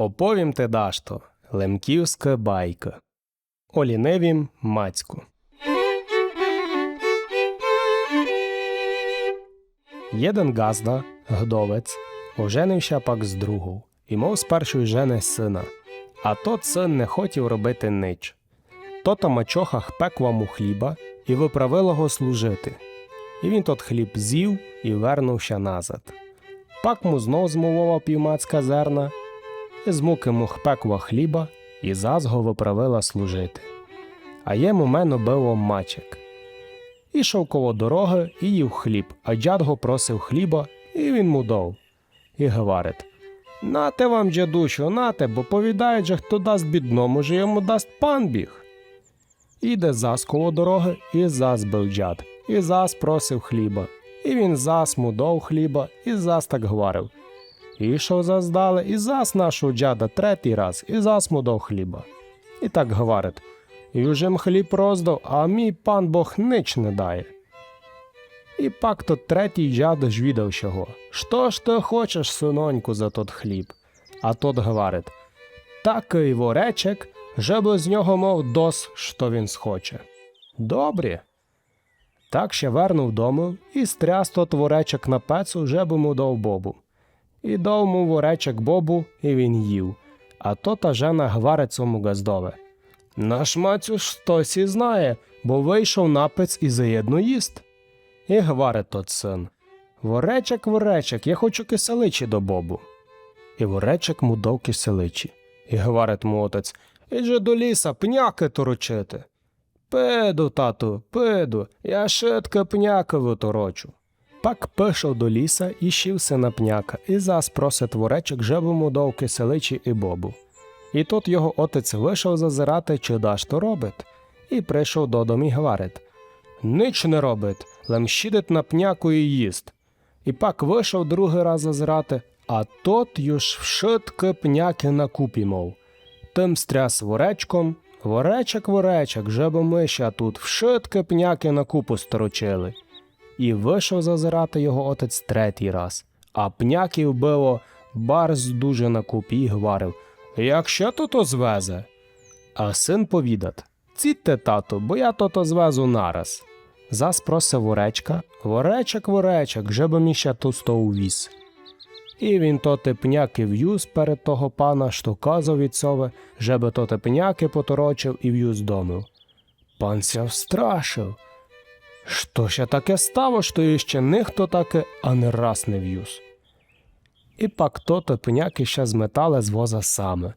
Оповім те дашто Лемківська байка. О лінивім мацьку. Єден газда, гдовець, оженився пак з другу, і мов з першої жени сина. А тот син не хотів робити нич. Тота мачохах пекла му хліба і виправила го служити. І він тот хліб з'їв і вернувся назад. Пак му знов змовила півмацька зерна, з муки му хпекла хліба, і заз го виправила служити. А йому мено било мачек. Ішов коло дороги і їв хліб, а дяд го просив хліба, і він му дав. І говорить: Нате вам, дядущу, нате, бо повідають же, хто дасть бідному, же йому дасть пан біг. Іде зас коло дороги, і зас бив дяд, і зас просив хліба. І він зас му хліба, і зас так говорив. Ішов зас далі, і зас нашого дяда третій раз, і зас му хліба. І так говорить. Южем хліб роздав, а мій пан Бог нич не дає. І пак тот третій дядо ж відав чого. Що ж ти хочеш, синоньку, за тот хліб? А тот говорить, такий воречек, жебо з нього мов дос, що він схоче. Добрі. Так ще вернув дому і стряс тот воречек на пецу, жебо му дав бобу. І дав му воречек бобу, і він їв. А то та жена гварить цьому газдове. Наш мацю ж хтось і знає, бо вийшов напець і заєдно їсть. І гварить тот син. Воречек, воречек, я хочу киселичі до бобу. І воречек му дав киселичі. І гварить му отець, Іже до ліса пняки торочити. Пиду, тату, пиду, я шитка пняки виторочу. Пак пишов до ліса і щівся на пняка, і зас просить воречек жебому дав киселичі і бобу. І тут його отець вийшов зазирати, чи даш то робить, і прийшов додому і говорить Нич не робить, лемщидить на пняку і їсть. І пак вийшов другий раз зазирати, а тот юж вшитки пняки мов. Тим стряс воречком, воречек, воречек, жебо миша тут вшитки пняки на купу сторочили. І вийшов зазирати його отець третій раз, а пняків било барз дуже на купі й гварив як ще тото звезе? А син повідат Цідьте, тато, бо я тото звезу нараз. Зас просив воречка, воречек, воречек, жеби мі ще тусто увіз. І він тоти пняки в'юз перед того пана, що казав від сове, жеби тоти пняки поторочив і в'юз домив. Пан ся встрашив. Що ще таке стало, що іще ніхто таке, а не раз не в'юз. І пак тото пняки ще зметали з воза саме,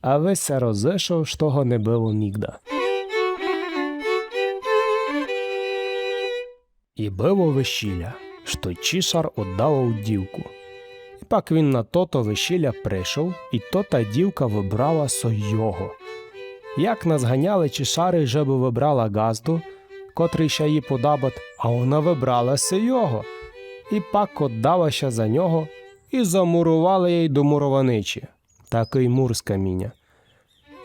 а весь се розійшов, що го не було нігда. І було весілля, що чішар отдав дівку. І пак він на тото весілля прийшов, і то та дівка вибрала со його. Як нас ганяли чішари, жеби вибрала газду, котрий ще їй подабат, а вона вибрала се його. І пак отдалася за нього, і замурували їй до мурованичі, такий мур з каміння.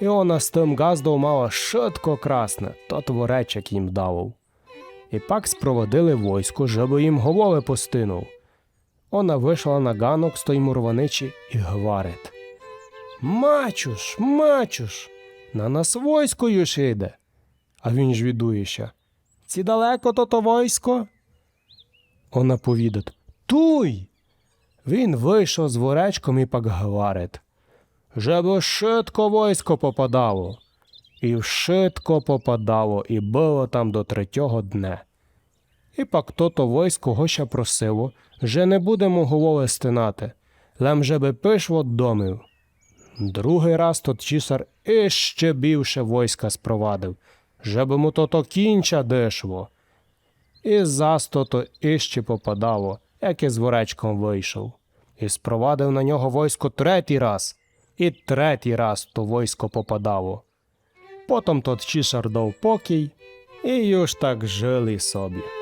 І вона з тим газдом мала шитко красне, то творечок їм давав. І пак спроводили войско, щоб їм голови постинув. Вона вийшла на ганок з той мурованичі і гварить. Мачуш, мачуш, на нас войсько юж іде. А він ж відуєща. Ці далеко то то войсько? Вона повідать. Туй. Він вийшов з воречком і пак говорить. Жебо шитко войсько попадало. І вшитко попадало, і було там до третього дне. І пак то-то войсько гоща просило, же не будемо голови стинати, лем же би пишло домив. Другий раз тот чісар іще більше войська спровадив, жеби му то-то кінча дешво. І застото то-то іще попадало, як із воречком вийшов, і спровадив на нього войско третій раз, і третій раз то войсько попадало. Потім тот чішар дав покій, і юж так жили собі.